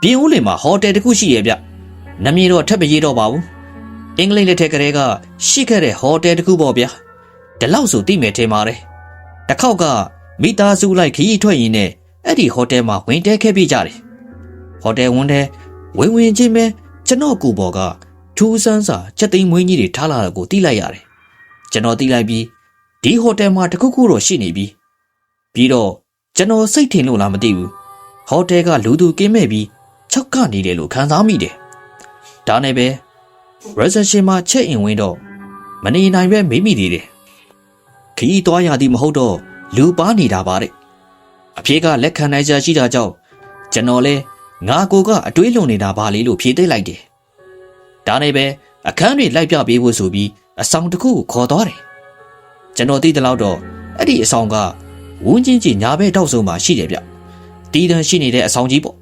ပြင်ဦးလင်မှာဟိုတယ်တစ်ခုရှိရဲ့ဗျနမည်တော့ထပ်မရေးတော့ပါဘူးအင်္ဂလိပ်လက်ထက်ကလေးကရှိခဲ့တဲ့ဟိုတယ်တစ်ခုပေါ့ဗျာဒီလောက်ဆိုသိမယ်ထင်ပါတယ်တစ်ခေါက်ကမိသားစုလိုက်ခရီးထွက်ရင်းနဲ့အဲ့ဒီဟိုတယ်မှာဝင်တဲခဲ့ပြကြတယ်ဟိုတယ်ဝန်တဲ့ဝင်ဝင်ချင်းပဲကျွန်တော်ကူပေါ်ကထူးဆန်းစာချက်သိမ်းမွေးကြီးတွေထားလာတာကိုသိလိုက်ရတယ်ကျွန်တော်သိလိုက်ပြီးဒီဟိုတယ်မှာတစ်ခုခုတော့ရှိနေပြီပြီးတော့ကျွန်တော်စိတ်ထင်လို့လားမသိဘူးဟိုတယ်ကလူသူကင်းမဲ့ပြီး ချောက်ကနေတယ်လို့ခံစားမိတယ်ဒါနဲ့ပဲ reception မှာချက်အင်ဝင်တော့မနေနိုင်ပဲမေးမိသေးတယ်ခီးသွားရသည်မဟုတ်တော့လူပါနေတာပါတဲ့အဖေကလက်ခံနိုင်ကြရှိတာကြောင့်ကျွန်တော်လဲငါကိုကအတွေးလွန်နေတာပါလေလို့ဖြေသိလိုက်တယ်ဒါနဲ့ပဲအခန်းတွေလိုက်ပြပေးဖို့ဆိုပြီးအဆောင်တစ်ခုကိုခေါ်သွားတယ်ကျွန်တော်သိတဲ့လောက်တော့အဲ့ဒီအဆောင်ကဝန်းချင်းကြီးညာဘက်တောက်ဆုံးမှာရှိတယ်ဗျတီးတန်းရှိနေတဲ့အဆောင်ကြီးပေါ့